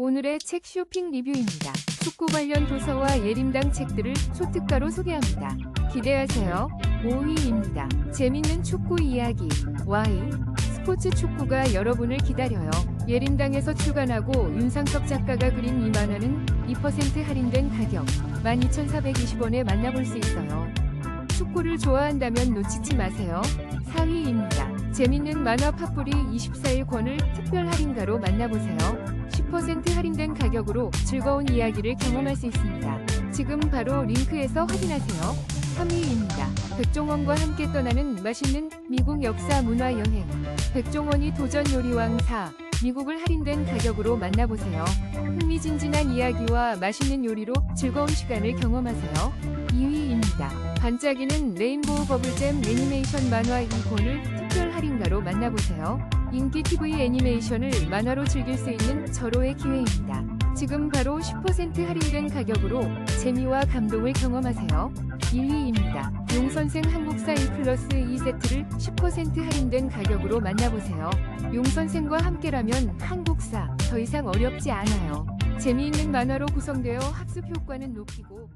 오늘의 책 쇼핑 리뷰입니다. 축구 관련 도서와 예림당 책들을 초특가로 소개합니다. 기대하세요. 5위입니다. 재밌는 축구 이야기 Y 스포츠 축구가 여러분을 기다려요. 예림당에서 출간하고 윤상석 작가가 그린 이 만화는 2% 할인된 가격 12,420원에 만나볼 수 있어요. 축구를 좋아한다면 놓치지 마세요. 4위입니다. 재밌는 만화 팝뿌리 24일 권을 특별 할인가로 만나보세요. 10% 할인된 가격으로 즐거운 이야기를 경험할 수 있습니다. 지금 바로 링크에서 확인하세요. 3위입니다. 백종원과 함께 떠나는 맛있는 미국 역사 문화 여행. 백종원이 도전 요리왕 4. 미국을 할인된 가격으로 만나보세요. 흥미진진한 이야기와 맛있는 요리로 즐거운 시간을 경험하세요. 2위입니다. 반짝이는 레인보우 버블잼 애니메이션 만화 2권을 특별 할인가로 만나보세요. 인기 TV 애니메이션을 만화로 즐길 수 있는 절호의 기회입니다. 지금 바로 10% 할인된 가격으로 재미와 감동을 경험하세요. 1위입니다. 용선생 한국사 1 플러스 2세트를 10% 할인된 가격으로 만나보세요. 용선생과 함께라면 한국사 더 이상 어렵지 않아요. 재미있는 만화로 구성되어 학습 효과는 높이고